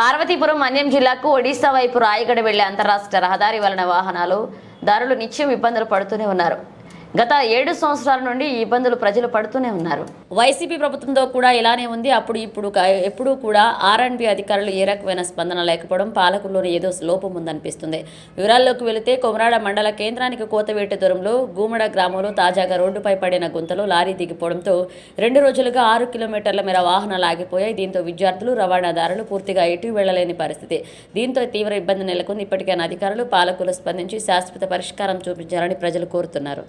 పార్వతీపురం మన్యం జిల్లాకు ఒడిశా వైపు రాయగడ వెళ్ళే అంతరాష్ట్ర రహదారి వలన వాహనాలు దారులు నిత్యం ఇబ్బందులు పడుతూనే ఉన్నారు. గత ఏడు సంవత్సరాల నుండి ఈ ఇబ్బందులు ప్రజలు పడుతూనే ఉన్నారు. వైసీపీ ప్రభుత్వంతో కూడా ఇలానే ఉంది. అప్పుడు ఇప్పుడు ఎప్పుడూ కూడా ఆర్ అండ్ అధికారులు ఏ రకమైన స్పందన లేకపోవడం పాలకుల్లోని ఏదో లోపం ఉందనిపిస్తుంది. వివరాల్లోకి వెళితే కొమరాడ మండల కేంద్రానికి కోతవేటు దూరంలో గూమడ గ్రామంలో తాజాగా రోడ్డుపై పడిన గుంతలో లారీ దిగిపోవడంతో రెండు రోజులుగా ఆరు కిలోమీటర్ల మేర వాహనాలు ఆగిపోయాయి. దీంతో విద్యార్థులు రవాణాదారులు పూర్తిగా ఎటు వెళ్ళలేని పరిస్థితి. దీంతో తీవ్ర ఇబ్బంది నెలకొంది. ఇప్పటికైనా అధికారులు పాలకులు స్పందించి శాశ్వత పరిష్కారం చూపించాలని ప్రజలు కోరుతున్నారు.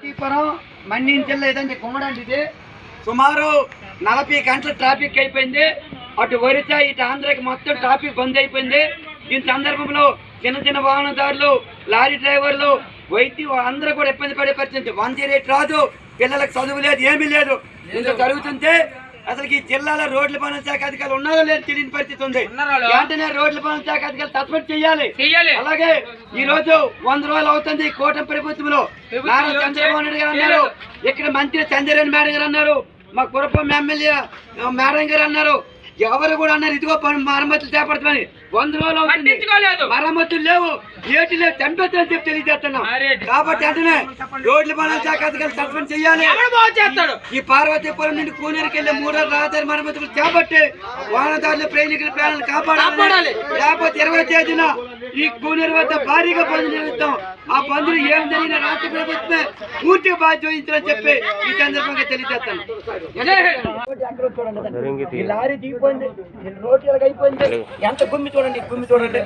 పార్వతీపురం మన్యం కుమ్మడండి ఇది. సుమారు నలభై గంటల ట్రాఫిక్ అయిపోయింది. అటు ఒరిసా ఇటు ఆంధ్రాకి మొత్తం ట్రాఫిక్ బంద్ అయిపోయింది. దీని సందర్భంలో చిన్న చిన్న వాహనదారులు లారీ డ్రైవర్లు వైద్య అందరూ కూడా ఇబ్బంది పడే పరిస్థితి వన్ జీరో ఎయిట్ రాదు. పిల్లలకు చదువు లేదు ఏమీ లేదు. ఇంత జరుగుతుంటే అసలు ఈ జిల్లాలో రోడ్ల పనుల శాఖ అధికారులు ఉన్నారో లేదో తెలియని పరిస్థితి ఉంది. వెంటనే రోడ్ల పనుల శాఖ అధికారులు తత్పరి చేయాలి. అలాగే ఈ రోజు వంద రోజులు అవుతుంది కూటమి ప్రభుత్వంలో. నారా చంద్రబాబు నాయుడు గారు అన్నారు. ఇక్కడ మంత్రి చంద్రబాబు మేడం గారు అన్నారు. మా కురపం ఎమ్మెల్యే మేడం గారు అన్నారు. ఎవరు కూడా అన్నారు ఇదిగో పని మరమ్మతులు చేపడతామని. వంద రోజులు పట్టించుకోలేదు. మరమ్మతులు లేవు ఏటి లేవు చంపేస్తామని చెప్పి తెలియజేస్తున్నాం? కాబట్టి వెంటనే రోడ్ల పనుల శాఖ అధికారులు సస్పెండ్ చేయాలి చేస్తాడు ఈ పార్వతీపురం నుండి కూనేరుకి వెళ్ళే మూడో రహదారి మరమ్మతులు చేపట్టి వాహనదారులు ప్రయాణికుల ప్రాణాలు కాపాడాలి కాపాడాలి. లేకపోతే ఇరవై తేదీన ఈ కూనేరు వద్ద భారీగా బంద్ నిర్వహిస్తాం ఆ బంద్లు ఏం జరిగిన రాష్ట్ర ప్రభుత్వమే పూర్తిగా బాధ్యత వహించాలని చెప్పి ఈ సందర్భంగా తెలియజేస్తాను ఈ లారీ దిగిపోయింది. ఈ రోడ్డు ఇలాగ అయిపోయింది ఎంత గుమ్మి చూడండి గుమ్మి చూడండి.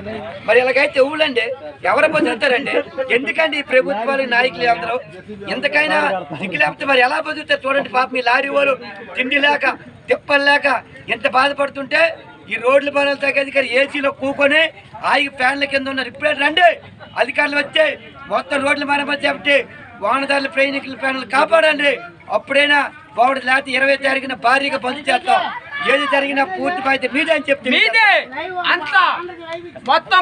మరి ఇలాగైతే ఊళ్ళండి ఎవరు బతుకుతారండి ఎందుకండి ఈ ప్రభుత్వాలు నాయకులు అందరూ? ఎంతకైనా దిక్కు లేకపోతే మరి ఎలా బతుకుతారు చూడండి పాపం ఈ లారీ వాళ్ళు. తిండి లేక తిప్పలు లేక ఎంత బాధపడుతుంటే ఈ రోడ్ల పనులు తగ్గ అధికారి ఏసీలో కూకొని ఆగి ఫ్యాన్ల కింద ఉన్నారు. ఇప్పుడే రండి. అధికారులు వచ్చే మొత్తం రోడ్ల మరమ్మతి చేపట్టి వాహనదారుల ప్రయాణికుల ప్రాణాలు కాపాడండి. అప్పుడైనా బాగుండదు లేకపోతే ఇరవై తారీఖున భారీగా బంద్ చేస్తాం. ఏది జరిగినా పూర్తి బాధ్యత మీదే అని చెప్తే మీదే. అంతా. మొత్తం